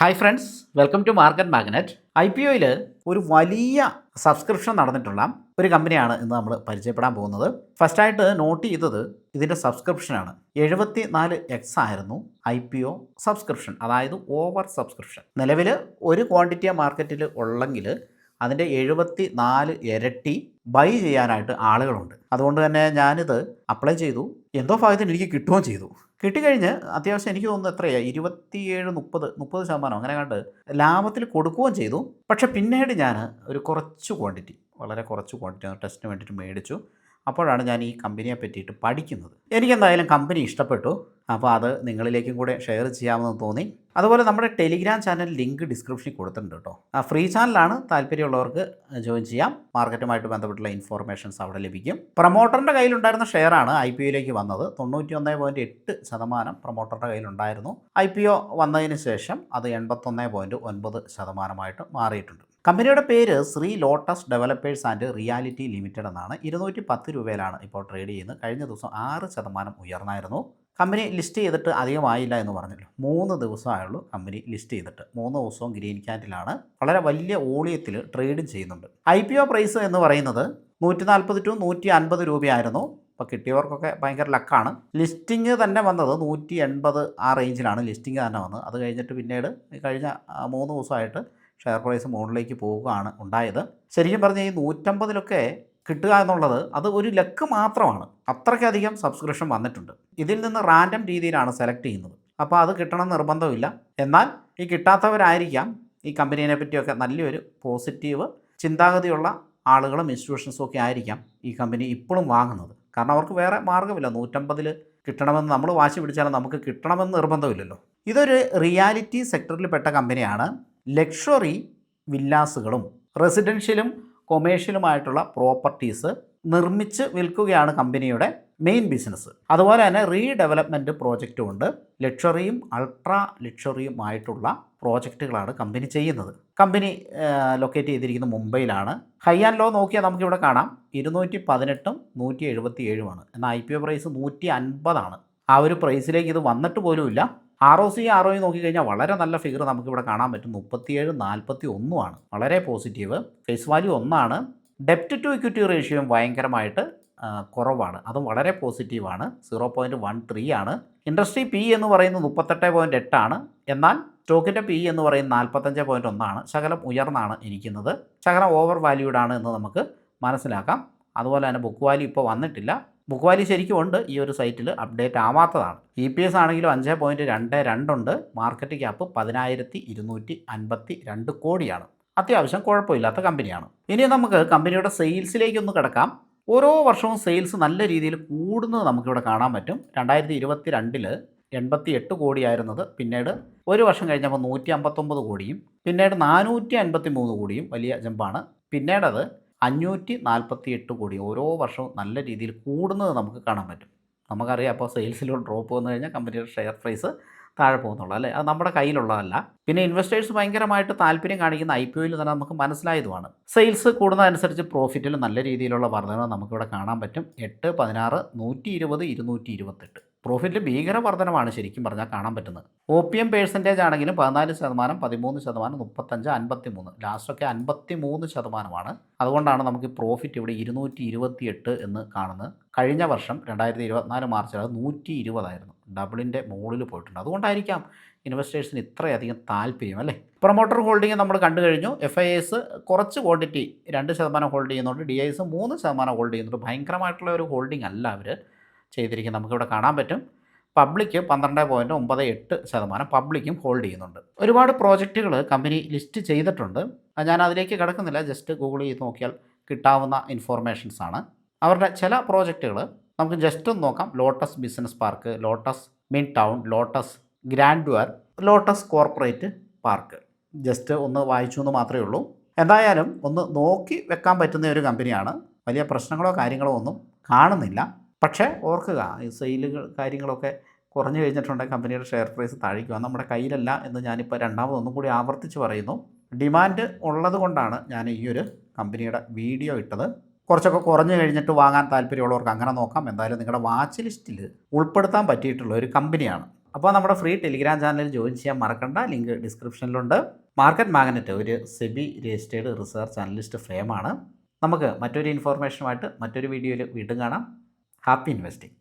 Hi friends welcome to market magnet I P ഒയിൽ ഒരു വലിയ subscription നടന്നിട്ടുള്ള ഒരു കമ്പനിയാണ് ഇന്ന് നമ്മൾ പരിചയപ്പെടാൻ പോകുന്നത്. ഫസ്റ്റായിട്ട് നോട്ട് ചെയ്തത് ഇതിന്റെ സബ്സ്ക്രിപ്ഷനാണ് എഴുപത്തി നാല് എക്സ് ആയിരുന്നു ഐ പി ഒ സബ്സ്ക്രിപ്ഷൻ അതായത് ഓവർ സബ്സ്ക്രിപ്ഷൻ നിലവിൽ ഒരു ക്വാണ്ടിറ്റി മാർക്കറ്റിൽ ഉള്ളെങ്കിൽ അതിന്റെ എഴുപത്തി നാല് ഇരട്ടി ബൈ ചെയ്യാനായിട്ട് ആളുകളുണ്ട്. അതുകൊണ്ട് തന്നെ ഞാനിത് അപ്ലൈ ചെയ്തു. എന്തോ ഭാഗത്തിന് എനിക്ക് കിട്ടുകയും ചെയ്തു. കിട്ടിക്കഴിഞ്ഞ് അത്യാവശ്യം എനിക്ക് തോന്നുന്നു എത്രയാണ് ഇരുപത്തിയേഴ് മുപ്പത് മുപ്പത് ശതമാനം അങ്ങനെ കണ്ട് ലാഭത്തിൽ കൊടുക്കുകയും ചെയ്തു. പക്ഷേ പിന്നീട് ഞാൻ ഒരു കുറച്ച് ക്വാണ്ടിറ്റി വളരെ കുറച്ച് ക്വാണ്ടിറ്റി ടെസ്റ്റിന് വേണ്ടിയിട്ട് മേടിച്ചു. അപ്പോഴാണ് ഞാൻ ഈ കമ്പനിയെ പറ്റിയിട്ട് പഠിക്കുന്നത്. എനിക്കെന്തായാലും കമ്പനി ഇഷ്ടപ്പെട്ടു. അപ്പോൾ അത് നിങ്ങളിലേക്കും കൂടെ ഷെയർ ചെയ്യാമെന്ന് തോന്നി. അതുപോലെ നമ്മുടെ ടെലിഗ്രാം ചാനൽ ലിങ്ക് ഡിസ്ക്രിപ്ഷനിൽ കൊടുത്തിട്ടുണ്ട് കേട്ടോ. ആ ഫ്രീ ചാനലാണ് താല്പര്യമുള്ളവർക്ക് ജോയിൻ ചെയ്യാം. മാർക്കറ്റുമായിട്ട് ബന്ധപ്പെട്ടുള്ള ഇൻഫോർമേഷൻസ് അവിടെ ലഭിക്കും. പ്രൊമോട്ടറിന്റെ കയ്യിലുണ്ടായിരുന്ന ഷെയറാണ് ഐ പി ഒയിലേക്ക് വന്നത്. തൊണ്ണൂറ്റി ഒന്ന് പോയിന്റ് എട്ട് ശതമാനം പ്രൊമോട്ടറുടെ കയ്യിലുണ്ടായിരുന്നു. ഐ പി ഒ വന്നതിന് ശേഷം അത് എൺപത്തൊന്ന് പോയിന്റ് ഒൻപത് ശതമാനമായിട്ട് മാറിയിട്ടുണ്ട്. കമ്പനിയുടെ പേര് Shri Lotus Developers and Reality Limited എന്നാണ്. ഇരുന്നൂറ്റി പത്ത് രൂപയിലാണ് ഇപ്പോൾ ട്രേഡ് ചെയ്യുന്നത്. കഴിഞ്ഞ ദിവസം ആറ് ശതമാനം ഉയർന്നായിരുന്നു. കമ്പനി ലിസ്റ്റ് ചെയ്തിട്ട് അധികമായില്ല എന്ന് പറഞ്ഞല്ലോ. മൂന്ന് ദിവസമായുള്ളൂ കമ്പനി ലിസ്റ്റ് ചെയ്തിട്ട്. മൂന്ന് ദിവസവും ഗ്രീൻ ക്യാൻഡിലാണ്. വളരെ വലിയ ഓളിയത്തിൽ ട്രേഡ് ചെയ്യുന്നുണ്ട്. ഐ പി ഒ പ്രൈസ് എന്ന് പറയുന്നത് നൂറ്റി നാൽപ്പത് ടു നൂറ്റി അൻപത് രൂപയായിരുന്നു. അപ്പോൾ കിട്ടിയവർക്കൊക്കെ ഭയങ്കര ലക്കാണ്. ലിസ്റ്റിംഗ് തന്നെ വന്നത് നൂറ്റി എൺപത് ആ റേഞ്ചിലാണ് ലിസ്റ്റിംഗ് തന്നെ വന്നത്. അത് കഴിഞ്ഞിട്ട് പിന്നീട് കഴിഞ്ഞ മൂന്ന് ദിവസമായിട്ട് ഷെയർ പ്രൈസ് മുകളിലേക്ക് പോവുകയാണ് ഉണ്ടായത്. ശരിക്കും പറഞ്ഞാൽ ഈ നൂറ്റമ്പതിലൊക്കെ കിട്ടുക എന്നുള്ളത് അത് ഒരു ലക്ക് മാത്രമാണ്. അത്രയ്ക്കധികം സബ്സ്ക്രിപ്ഷൻ വന്നിട്ടുണ്ട്. ഇതിൽ നിന്ന് റാൻഡം രീതിയിലാണ് സെലക്ട് ചെയ്യുന്നത്. അപ്പോൾ അത് കിട്ടണം നിർബന്ധമില്ല. എന്നാൽ ഈ കിട്ടാത്തവരായിരിക്കാം ഈ കമ്പനീനെ പറ്റിയൊക്കെ നല്ലൊരു പോസിറ്റീവ് ചിന്താഗതിയുള്ള ആളുകളും ഇൻസ്റ്റിറ്റ്യൂഷൻസും ഒക്കെ ആയിരിക്കാം ഈ കമ്പനി ഇപ്പോഴും വാങ്ങുന്നത്. കാരണം അവർക്ക് വേറെ മാർഗമില്ല. നൂറ്റമ്പതിൽ കിട്ടണമെന്ന് നമ്മൾ വാശി പിടിച്ചാലും നമുക്ക് കിട്ടണമെന്ന് നിർബന്ധമില്ലല്ലോ. ഇതൊരു റിയാലിറ്റി സെക്ടറിൽ പെട്ട കമ്പനിയാണ്. ലക്ഷറി വില്ലാസുകളും റെസിഡൻഷ്യലും കൊമേഴ്ഷ്യലുമായിട്ടുള്ള പ്രോപ്പർട്ടീസ് നിർമ്മിച്ച് വിൽക്കുകയാണ് കമ്പനിയുടെ മെയിൻ ബിസിനസ് അതുപോലെ തന്നെ റീഡെവലപ്മെന്റ് പ്രോജക്റ്റും ഉണ്ട്. ലക്ഷറിയും അൾട്രാ ലക്ഷറിയുമായിട്ടുള്ള പ്രോജക്റ്റുകളാണ് കമ്പനി ചെയ്യുന്നത്. കമ്പനി ലൊക്കേറ്റ് ചെയ്തിരിക്കുന്നത് മുംബൈയിലാണ്. ഹൈ ആൻഡ് ലോ നോക്കിയാൽ നമുക്കിവിടെ കാണാം. ഇരുന്നൂറ്റി പതിനെട്ടും നൂറ്റി എഴുപത്തി ഏഴുമാണ് എന്നാൽ ഐ പി ഒ പ്രൈസ് നൂറ്റി അൻപതാണ് ആ ഒരു പ്രൈസിലേക്ക് ഇത് വന്നിട്ട് പോലുമില്ല. R O C R O നോക്കിക്കഴിഞ്ഞാൽ വളരെ നല്ല ഫിഗർ നമുക്കിവിടെ കാണാൻ പറ്റും. മുപ്പത്തിയേഴ് നാൽപ്പത്തി ഒന്നുമാണ് വളരെ പോസിറ്റീവ് ഫേസ് വാല്യൂ ഒന്നാണ്. ഡെപ്റ്റ് ടു ഇക്വിറ്റി റേഷ്യോയും ഭയങ്കരമായിട്ട് കുറവാണ്. അതും വളരെ പോസിറ്റീവാണ് സീറോ പോയിന്റ് വൺ ത്രീ ആണ്. ഇൻഡസ്ട്രി പി എന്ന് പറയുന്നത് മുപ്പത്തെട്ട് പോയിന്റ് എട്ടാണ് എന്നാൽ സ്റ്റോക്കിന്റെ പി എന്ന് പറയുന്നത് നാൽപ്പത്തഞ്ച് പോയിന്റ് ഒന്നാണ് ശകലം ഉയർന്നാണ് ഇരിക്കുന്നത്. ശകലം ഓവർ വാല്യൂഡാണ് എന്ന് നമുക്ക് മനസ്സിലാക്കാം. അതുപോലെ തന്നെ ബുക്ക് വാല്യൂ ഇപ്പോൾ വന്നിട്ടില്ല. ബുക്ക് വാല്യൂ ശരിക്കും ഉണ്ട്. ഈ ഒരു സൈറ്റിൽ അപ്ഡേറ്റ് ആവാത്തതാണ്. ഇ പി എസ് ആണെങ്കിലും അഞ്ച് പോയിന്റ് രണ്ട് രണ്ടുണ്ട് മാർക്കറ്റ് ക്യാപ്പ് പതിനായിരത്തി ഇരുന്നൂറ്റി അൻപത്തി രണ്ട് കോടിയാണ്. അത്യാവശ്യം കുഴപ്പമില്ലാത്ത കമ്പനിയാണ്. ഇനി നമുക്ക് കമ്പനിയുടെ സെയിൽസിലേക്കൊന്ന് കിടക്കാം. ഓരോ വർഷവും സെയിൽസ് നല്ല രീതിയിൽ കൂടുന്നത് നമുക്കിവിടെ കാണാൻ പറ്റും. രണ്ടായിരത്തി ഇരുപത്തി രണ്ടിൽ എൺപത്തി എട്ട് കോടിയായിരുന്നത്. പിന്നീട് ഒരു വർഷം കഴിഞ്ഞപ്പോൾ നൂറ്റി അമ്പത്തൊമ്പത് കോടിയും പിന്നീട് നാനൂറ്റി അൻപത്തി മൂന്ന് കോടിയും വലിയ ജമ്പാണ് പിന്നീടത് അഞ്ഞൂറ്റി നാൽപ്പത്തി എട്ട് കോടി ഓരോ വർഷവും നല്ല രീതിയിൽ കൂടുന്നത് നമുക്ക് കാണാൻ പറ്റും. നമുക്കറിയാം അപ്പോൾ സെയിൽസിലൂടെ ഡ്രോപ്പ് വന്നു കഴിഞ്ഞാൽ കമ്പനിയുടെ ഷെയർ പ്രൈസ് താഴെ പോകുന്നുള്ളൂ അല്ലേ? അത് നമ്മുടെ കയ്യിലുള്ളതല്ല. പിന്നെ ഇൻവെസ്റ്റേഴ്സ് ഭയങ്കരമായിട്ട് താല്പര്യം കാണിക്കുന്ന ഐ പി ഒയിൽ തന്നെ നമുക്ക് മനസ്സിലായതുമാണ്. സെയിൽസ് കൂടുന്നതനുസരിച്ച് പ്രോഫിറ്റിൽ നല്ല രീതിയിലുള്ള വർധന നമുക്കിവിടെ കാണാൻ പറ്റും. എട്ട് പതിനാറ് നൂറ്റി ഇരുപത് ഇരുന്നൂറ്റി ഇരുപത്തെട്ട് പ്രോഫിറ്റിൽ ഭീകര വർധനമാണ് ശരിക്കും പറഞ്ഞാൽ കാണാൻ പറ്റുന്നത്. ഒ പി എം പേഴ്സന്റേജ് ആണെങ്കിലും പതിനാല് ശതമാനം പതിമൂന്ന് ശതമാനം മുപ്പത്തഞ്ച് അൻപത്തി മൂന്ന് ലാസ്റ്റൊക്കെ അൻപത്തി മൂന്ന് ശതമാനമാണ്. അതുകൊണ്ടാണ് നമുക്ക് പ്രോഫിറ്റ് ഇവിടെ ഇരുന്നൂറ്റി ഇരുപത്തി എട്ട് എന്ന് കാണുന്നത്. കഴിഞ്ഞ വർഷം രണ്ടായിരത്തി ഇരുപത്തിനാല് മാർച്ചിൽ അത് നൂറ്റി ഇരുപതായിരുന്നു ഡബിളിന്റെ മുകളിൽ പോയിട്ടുണ്ട്. അതുകൊണ്ടായിരിക്കാം ഇൻവെസ്റ്റേഴ്സിന് ഇത്രയധികം താല്പര്യം അല്ലേ? പ്രൊമോട്ടർ ഹോൾഡിംഗ് നമ്മൾ കണ്ടു കഴിഞ്ഞു. എഫ് ഐ എസ് കുറച്ച് ക്വാണ്ടിറ്റി രണ്ട് ശതമാനം ഹോൾഡ് ചെയ്യുന്നുണ്ട്. ഡി ഐ എസ് മൂന്ന് ശതമാനം ഹോൾഡ് ചെയ്യുന്നുണ്ട്. ഭയങ്കരമായിട്ടുള്ള ഒരു ഹോൾഡിംഗ് അല്ല അവർ ചെയ്തിരിക്കുന്നത് നമുക്കിവിടെ കാണാൻ പറ്റും. പബ്ലിക്ക് പന്ത്രണ്ട് പോയിന്റ് ഒമ്പത് എട്ട് ശതമാനം പബ്ലിക്കും ഹോൾഡ് ചെയ്യുന്നുണ്ട്. ഒരുപാട് പ്രോജക്റ്റുകൾ കമ്പനി ലിസ്റ്റ് ചെയ്തിട്ടുണ്ട്. ഞാൻ അതിലേക്ക് കിടക്കുന്നില്ല. ജസ്റ്റ് ഗൂഗിൾ ചെയ്ത് നോക്കിയാൽ കിട്ടാവുന്ന ഇൻഫോർമേഷൻസ് ആണ്. അവരുടെ ചില പ്രോജക്റ്റുകൾ നമുക്ക് ജസ്റ്റ് ഒന്ന് നോക്കാം. Lotus Business Park Lotus Min Town Lotus Grandeur Lotus Corporate Park. Just ഒന്ന് വായിച്ചു എന്ന് മാത്രമേ ഉള്ളൂ. എന്തായാലും ഒന്ന് നോക്കി വെക്കാൻ പറ്റുന്ന ഒരു കമ്പനിയാണ്. വലിയ പ്രശ്നങ്ങളോ കാര്യങ്ങളോ ഒന്നും കാണുന്നില്ല. പക്ഷേ ഓർക്കുക ഈ സെയിലുകൾ കാര്യങ്ങളൊക്കെ കുറഞ്ഞു കഴിഞ്ഞിട്ടുണ്ടെങ്കിൽ കമ്പനിയുടെ ഷെയർ പ്രൈസ് താഴിക്കുക നമ്മുടെ കയ്യിലല്ല എന്ന് ഞാനിപ്പോൾ രണ്ടാമതൊന്നും കൂടി ആവർത്തിച്ച് പറയുന്നു. ഡിമാൻഡ് ഉള്ളത് കൊണ്ടാണ് ഞാൻ ഈ ഒരു കമ്പനിയുടെ വീഡിയോ ഇട്ടത്. കുറച്ചൊക്കെ കുറഞ്ഞു കഴിഞ്ഞിട്ട് വാങ്ങാൻ താല്പര്യമുള്ളവർക്ക് അങ്ങനെ നോക്കാം. എന്തായാലും നിങ്ങളുടെ വാച്ച് ലിസ്റ്റിൽ ഉൾപ്പെടുത്താൻ പറ്റിയിട്ടുള്ള ഒരു കമ്പനിയാണ്. അപ്പോൾ നമ്മുടെ ഫ്രീ ടെലിഗ്രാം ചാനലിൽ ജോയിൻ ചെയ്യാൻ മറക്കണ്ട. ലിങ്ക് ഡിസ്ക്രിപ്ഷനിലുണ്ട്. മാർക്കറ്റ് മാഗ്നറ്റ് ഒരു സെബി രജിസ്റ്റേഡ് റിസർച്ച് അനലിസ്റ്റ് ഫ്രെയിമാണ്. നമുക്ക് മറ്റൊരു ഇൻഫോർമേഷനുമായിട്ട് മറ്റൊരു വീഡിയോയിൽ വീണ്ടും കാണാം. happy investing.